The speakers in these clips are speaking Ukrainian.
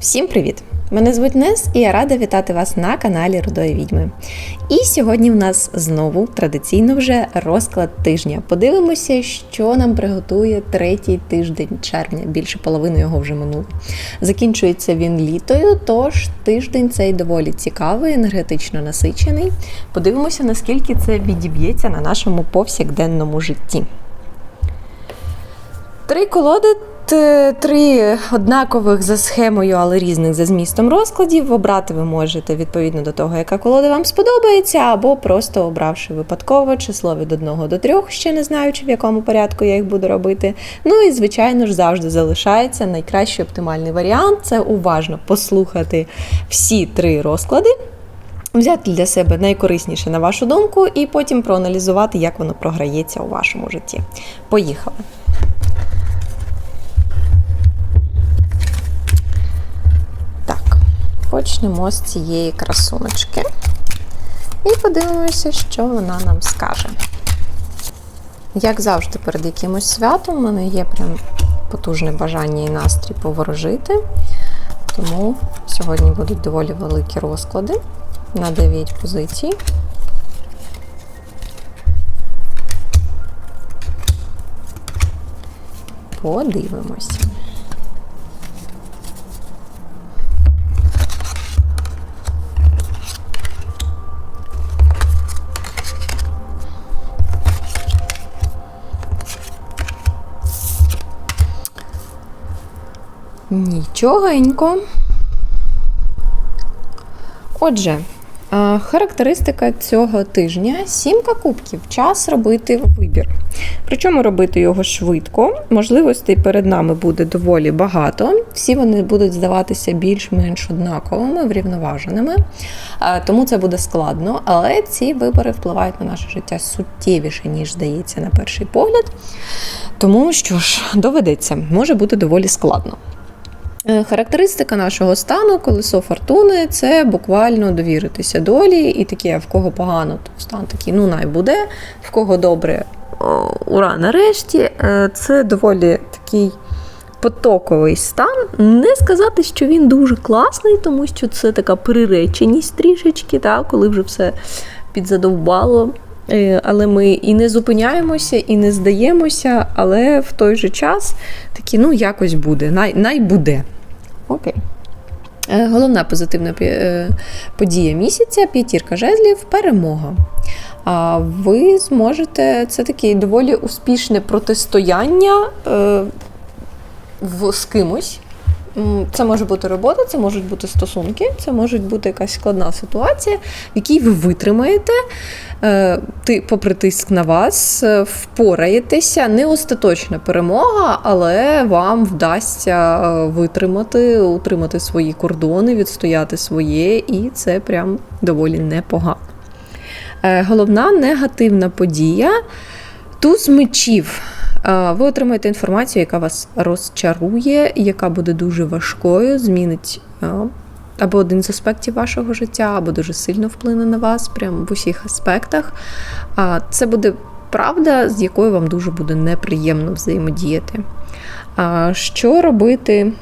Всім привіт! Мене звуть Нес, і я рада вітати вас на каналі Рудої Відьми. І сьогодні в нас знову традиційно вже розклад тижня. Подивимося, що нам приготує третій тиждень червня. Більше половини його вже минуло. Закінчується він літою, тож тиждень цей доволі цікавий, енергетично насичений. Подивимося, наскільки це відіб'ється на нашому повсякденному житті. Три колоди, три однакових за схемою, але різних за змістом розкладів. Обрати ви можете відповідно до того, яка колода вам сподобається, або просто обравши випадково число від 1 до 3, ще не знаючи, в якому порядку я їх буду робити. Ну і, звичайно ж, завжди залишається найкращий оптимальний варіант це уважно послухати всі три розклади. Взяти для себе найкорисніше на вашу думку, і потім проаналізувати, як воно програється у вашому житті. Поїхали! Почнемо з цієї красуночки. І подивимося, що вона нам скаже. Як завжди, перед якимось святом у мене є прям потужне бажання і настрій поворожити. Тому сьогодні будуть доволі великі розклади на 9 позицій. Подивимося. Нічогенько. Отже, е, характеристика цього тижня сімка кубків. Час робити вибір. Причому робити його швидко. Можливостей перед нами буде доволі багато. Всі вони будуть здаватися більш-менш однаковими, врівноваженими. Е, Тому це буде складно, але ці вибори впливають на наше життя суттєвіше, ніж здається на перший погляд. Тому що ж, доведеться, може бути доволі складно. Е, Характеристика нашого стану, колесо фортуни, це буквально довіритися долі, і таке, в кого погано, то стан такий, ну най буде, в кого добре, ура, нарешті. Е, Це доволі такий потоковий стан. Не сказати, що він дуже класний, тому що це така приреченість трішечки, та, коли вже все підзадовбало. Е, Але ми і не зупиняємося, і не здаємося, але в той же час такі, ну, якось буде, най, най буде. Окей. Е, Головна позитивна е, подія місяця п'ятірка жезлів перемога. А ви зможете це таке доволі успішне протистояння е, в, з кимось. Це може бути робота, це можуть бути стосунки, це може бути якась складна ситуація, в якій ви витримаєте, е, ти, попри тиск на вас, е, впораєтеся. Не остаточна перемога, але вам вдасться е, витримати, утримати свої кордони, відстояти своє, і це прям доволі непогано. Головна негативна подія туз мечів. Е, Ви отримаєте інформацію, яка вас розчарує, яка буде дуже важкою, змінить е, або один з аспектів вашого життя, або дуже сильно вплине на вас, прямо в усіх аспектах. Це буде правда, з якою вам дуже буде неприємно взаємодіяти. Що робити?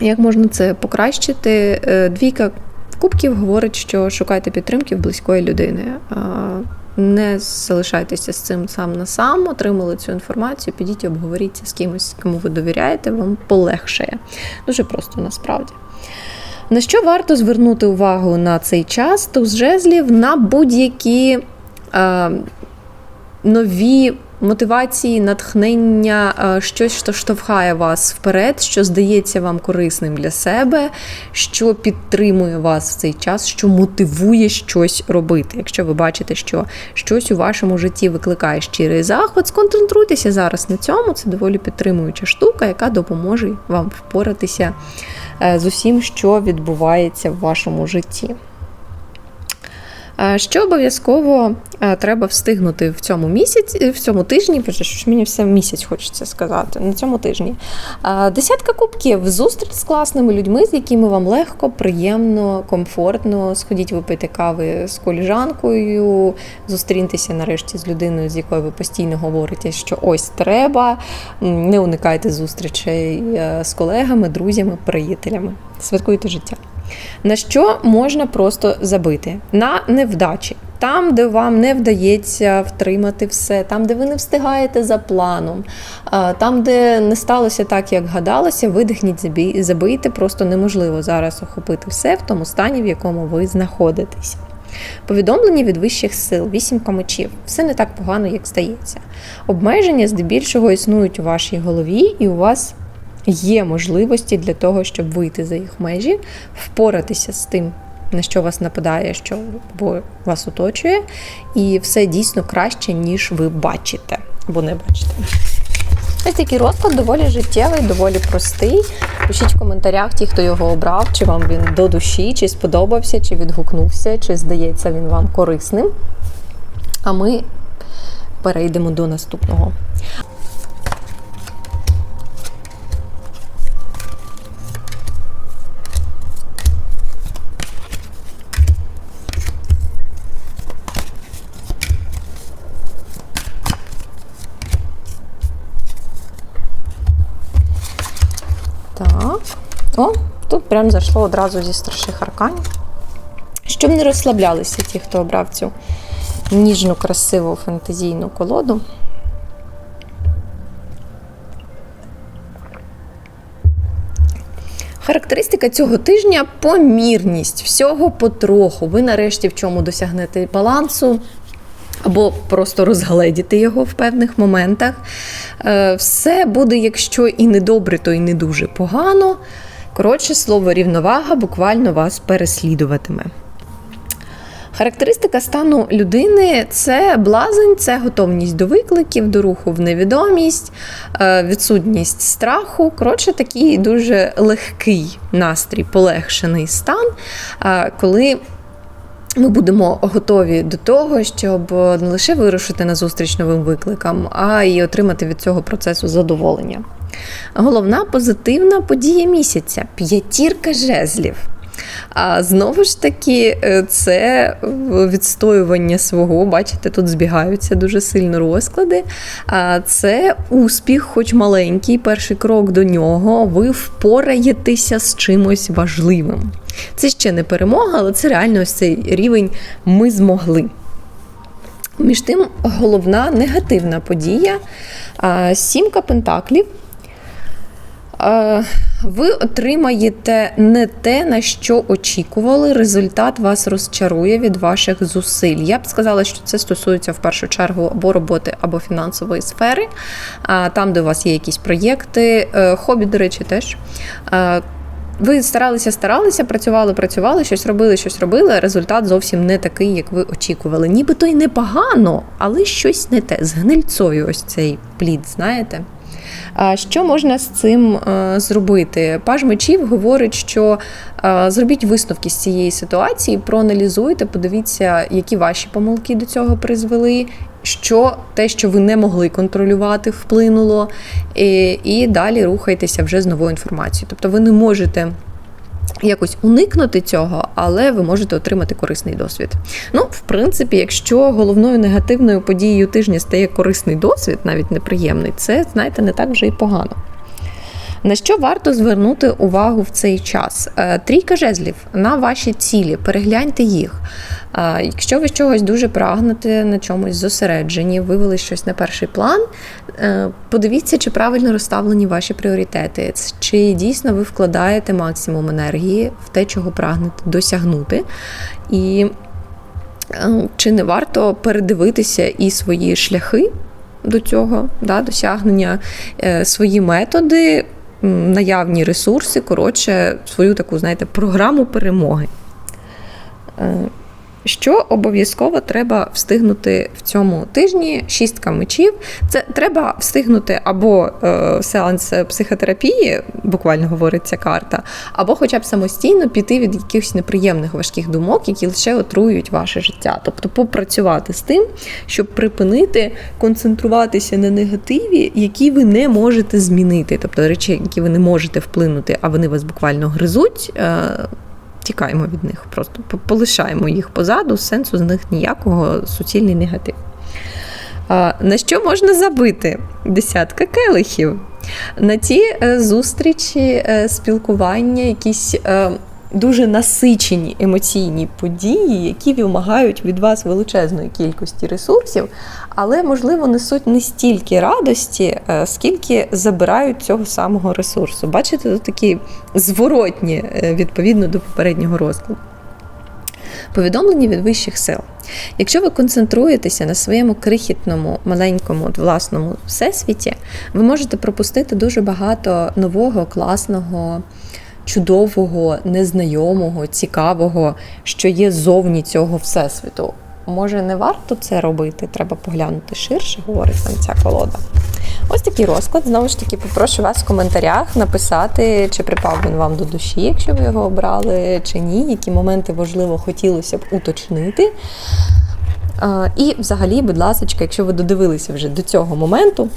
Як можна це покращити? Е, Двійка кубків говорить, що шукайте підтримки в близької людини. Не залишайтеся з цим сам на сам, отримали цю інформацію, підіть і обговоріться з кимось, кому ви довіряєте, вам полегшає. Дуже просто насправді. На що варто звернути увагу на цей час? Туз жезлів на будь-які е, нові мотивації, натхнення, е, щось, що штовхає вас вперед, що здається вам корисним для себе, що підтримує вас в цей час, що мотивує щось робити. Якщо ви бачите, що щось у вашому житті викликає щирий захват, сконцентруйтеся зараз на цьому. Це доволі підтримуюча штука, яка допоможе вам впоратися е, з усім, що відбувається в вашому житті. Е, Що обов'язково е, треба встигнути в цьому місяці, в цьому тижні, що мені все місяць хочеться сказати, на цьому тижні. Е, Десятка кубків, зустріч з класними людьми, з якими вам легко, приємно, комфортно. Сходіть випити кави з коліжанкою, зустріньтеся нарешті з людиною, з якою ви постійно говорите, що ось треба. Не уникайте зустрічей е, з колегами, друзями, приятелями. Святкуйте життя. На що можна просто забити? На невдачі. Там, де вам не вдається втримати все, там, де ви не встигаєте за планом, там, де не сталося так, як гадалося, видихніть, забийте. Просто неможливо зараз охопити все в тому стані, в якому ви знаходитеся. Повідомлення від вищих сил, вісімка мечів. Все не так погано, як здається. Обмеження здебільшого існують у вашій голові, і у вас є можливості для того, щоб вийти за їх межі, впоратися з тим, на що вас нападає, що вас оточує, і все дійсно краще, ніж ви бачите або не бачите. Ось такий розклад доволі життєвий, доволі простий. Пишіть в коментарях ті, хто його обрав, чи вам він до душі, чи сподобався, чи відгукнувся, чи здається він вам корисним. А ми перейдемо до наступного. Прям зайшло одразу зі старших арканів. Щоб не розслаблялися ті, хто обрав цю ніжну, красиву фантазійну колоду. Характеристика цього тижня помірність, всього потроху. Ви нарешті в чому досягнете балансу, або просто розгледіти його в певних моментах. Е, Все буде, якщо і не добре, то і не дуже погано. Коротше, слово рівновага буквально вас переслідуватиме. Характеристика стану людини це блазень, це готовність до викликів, до руху в невідомість, е, відсутність страху. Коротше, такий дуже легкий настрій, полегшений стан, е, коли ми будемо готові до того, щоб не лише вирушити на зустріч новим викликам, а й отримати від цього процесу задоволення. Головна позитивна подія місяця п'ятірка жезлів. А знову ж таки, е, це відстоювання свого, бачите, тут збігаються дуже сильно розклади. А Це успіх, хоч маленький, перший крок до нього. Ви впораєтеся з чимось важливим. Це ще не перемога, але це реально ось цей рівень ми змогли. Між тим, головна негативна подія сімка пентаклів. А, Ви отримаєте не те, на що очікували. Результат вас розчарує від ваших зусиль. Я б сказала, що це стосується в першу чергу або роботи, або фінансової сфери, там, де у вас є якісь проєкти, е, хобі, до речі, теж. Ви старалися, старалися, працювали, працювали, щось робили, щось робили. а Результат зовсім не такий, як ви очікували. Нібито й непогано, але щось не те. З гнильцою ось цей плід, знаєте. А Що можна з цим е, зробити? Паж мечів говорить, що е, зробіть висновки з цієї ситуації, проаналізуйте, подивіться, які ваші помилки до цього призвели, що те, що ви не могли контролювати, вплинуло, і, і далі рухайтеся вже з новою інформацією. Тобто ви не можете. Якось уникнути цього, але ви можете отримати корисний досвід. Ну, в принципі, якщо головною негативною подією тижня стає корисний досвід, навіть неприємний, це, знаєте, не так вже і погано. На що варто звернути увагу в цей час? Е, Трійка жезлів на ваші цілі, перегляньте їх. Е, Якщо ви чогось дуже прагнете, на чомусь зосереджені, вивели щось на перший план, е, подивіться, чи правильно розставлені ваші пріоритети, чи дійсно ви вкладаєте максимум енергії в те, чого прагнете досягнути. І чи не варто передивитися і свої шляхи до цього да, досягнення, свої методи, наявні ресурси, коротше, свою таку, знаєте, програму перемоги. Е, Що обов'язково треба встигнути в цьому тижні? Шістка мечів. Це треба встигнути або е, сеанс психотерапії, буквально говорить ця карта, або хоча б самостійно піти від якихось неприємних важких думок, які лише отруюють ваше життя. Тобто попрацювати з тим, щоб припинити концентруватися на негативі, які ви не можете змінити. Тобто речі, які ви не можете вплинути, а вони вас буквально гризуть. Е, Тікаємо від них, просто полишаємо їх позаду, сенсу з них ніякого суцільний негатив. На що можна забити? Десятка келихів. На ті е, зустрічі, е, спілкування, якісь е, дуже насичені емоційні події, які вимагають від вас величезної кількості ресурсів, але, можливо, несуть не стільки радості, е, скільки забирають цього самого ресурсу. Бачите, тут такі зворотні е, відповідно до попереднього розкладу. Повідомлення від вищих сил. Якщо ви концентруєтеся на своєму крихітному, маленькому, власному всесвіті, ви можете пропустити дуже багато нового, класного, чудового, незнайомого, цікавого, що є зовні цього всесвіту. Може, не варто це робити? Треба поглянути ширше, говорить нам ця колода. Ось такий розклад. Знову ж таки, попрошу вас в коментарях написати, чи припав він вам до душі, якщо ви його обрали, чи ні, які моменти важливо хотілося б уточнити. І взагалі, будь ласка, якщо ви додивилися вже до цього моменту,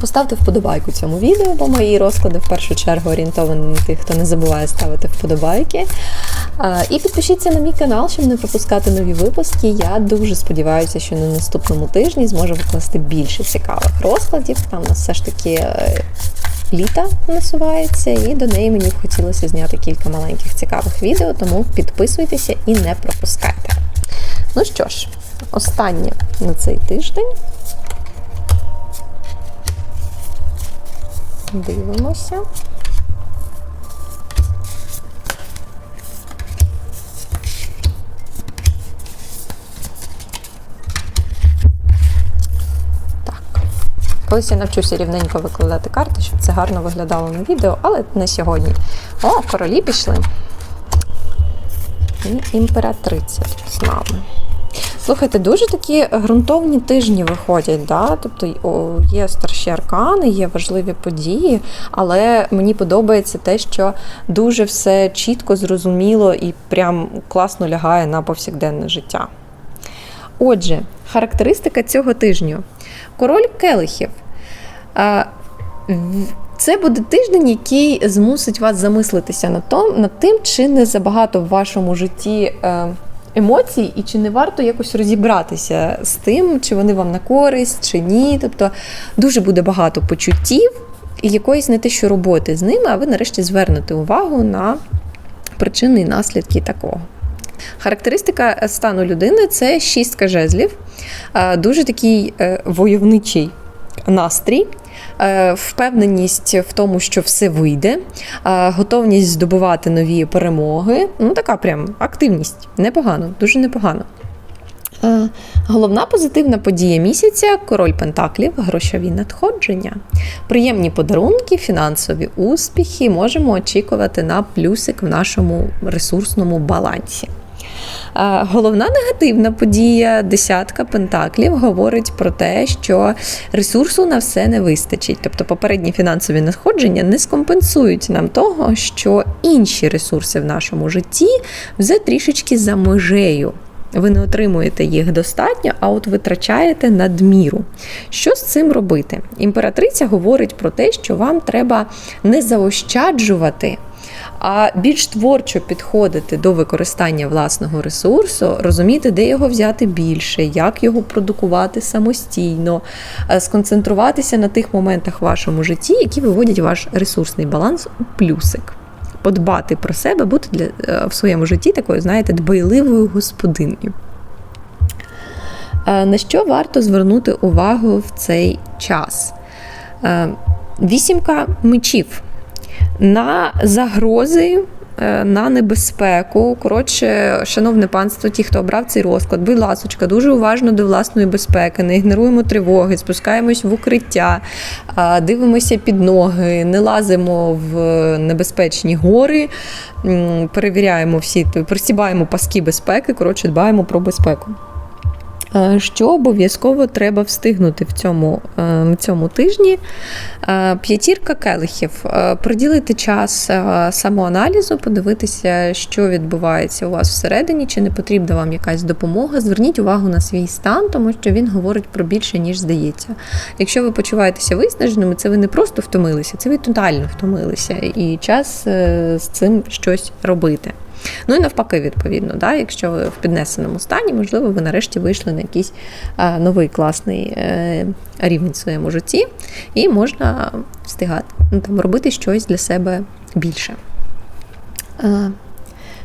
Поставте вподобайку цьому відео, бо мої розклади в першу чергу орієнтовані на тих, хто не забуває ставити вподобайки. І підпишіться на мій канал, щоб не пропускати нові випуски. Я дуже сподіваюся, що на наступному тижні зможу викласти більше цікавих розкладів. Там у нас все ж таки е, літа насувається, і до неї мені б хотілося зняти кілька маленьких цікавих відео, тому підписуйтеся і не пропускайте. Ну що ж, останнє на цей тиждень. Дивимося. Колись я навчуся рівненько викладати карти, щоб це гарно виглядало на відео, але не сьогодні. О, королі пішли. І імператриця з нами. Слухайте, дуже такі ґрунтовні тижні виходять. Да? Тобто є старші аркани, є важливі події, але мені подобається те, що дуже все чітко, зрозуміло і прям класно лягає на повсякденне життя. Отже, характеристика цього тижню. Король келихів. Це буде тиждень, який змусить вас замислитися над, тим, чи не забагато в вашому житті е, емоцій, і чи не варто якось розібратися з тим, чи вони вам на користь, чи ні. Тобто дуже буде багато почуттів і якоїсь не те, що роботи з ними, а ви нарешті звернете увагу на причини і наслідки такого. Характеристика стану людини це шістка жезлів, Е, дуже такий е, войовничий настрій. Е, Впевненість в тому, що все вийде, е, готовність здобувати нові перемоги. Ну, така прям активність. Непогано, дуже непогано. Е, Головна позитивна подія місяця король Пентаклів, грошові надходження. Приємні подарунки, фінансові успіхи можемо очікувати на плюсик в нашому ресурсному балансі. Е, Головна негативна подія десятка пентаклів говорить про те, що ресурсу на все не вистачить. Тобто попередні фінансові надходження не скомпенсують нам того, що інші ресурси в нашому житті вже трішечки за межею. Ви не отримуєте їх достатньо, а от витрачаєте надміру. Що з цим робити? Імператриця говорить про те, що вам треба не заощаджувати, а більш творчо підходити до використання власного ресурсу, розуміти, де його взяти більше, як його продукувати самостійно, е, сконцентруватися на тих моментах в вашому житті, які виводять ваш ресурсний баланс у плюсик. Подбати про себе, бути для, е, в своєму житті такою, знаєте, дбайливою господинею. Е, На що варто звернути увагу в цей час? Вісімка мечів на загрози е, на небезпеку. Коротше, шановне панство, ті, хто обрав цей розклад, будь ласочка, дуже уважно до власної безпеки, не ігноруємо тривоги, спускаємось в укриття, дивимося під ноги, не лазимо в небезпечні гори, перевіряємо всі, пристібаємо паски безпеки, коротше, дбаємо про безпеку. Е, Що обов'язково треба встигнути в цьому, е, цьому тижні? Е, П'ятірка келихів. Приділити час самоаналізу, подивитися, що відбувається у вас всередині, чи не потрібна вам якась допомога. Зверніть увагу на свій стан, тому що він говорить про більше, ніж здається. Якщо ви почуваєтеся виснаженими, це ви не просто втомилися, це ви тотально втомилися, і час з цим щось робити. Ну і навпаки, відповідно, да, якщо ви в піднесеному стані, можливо, ви нарешті вийшли на якийсь а, новий класний е, рівень в своєму житті, і можна встигати ну, там, робити щось для себе більше. А,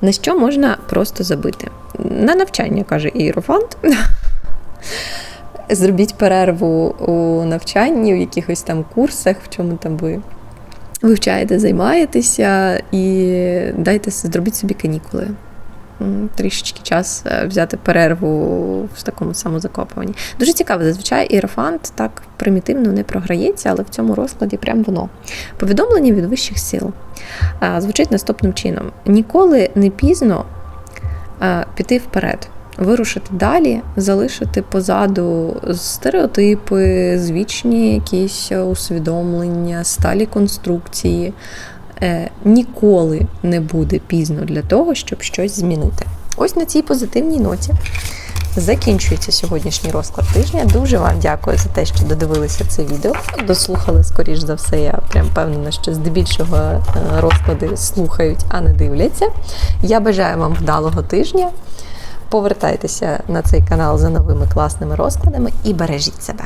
на що можна просто забити? На навчання, каже Іерофант. Зробіть перерву у навчанні, в якихось там курсах, в чому там ви вивчаєте, займаєтеся і дайте зробіть собі канікули. Трішечки час е, взяти перерву в такому самозакопуванні. Дуже цікаво, зазвичай іерофант так примітивно не програється, але в цьому розкладі прям воно. Повідомлення від вищих сил звучить наступним чином: ніколи не пізно піти вперед. Вирушити далі, залишити позаду стереотипи, звічні якісь усвідомлення, сталі конструкції. Е, ніколи не буде пізно для того, щоб щось змінити. Ось на цій позитивній ноті закінчується сьогоднішній розклад тижня. Дуже вам дякую за те, що додивилися це відео. Дослухали, скоріш за все, я прям впевнена, що здебільшого е, розклади слухають, а не дивляться. Я бажаю вам вдалого тижня. Повертайтеся на цей канал за новими класними розкладами і бережіть себе.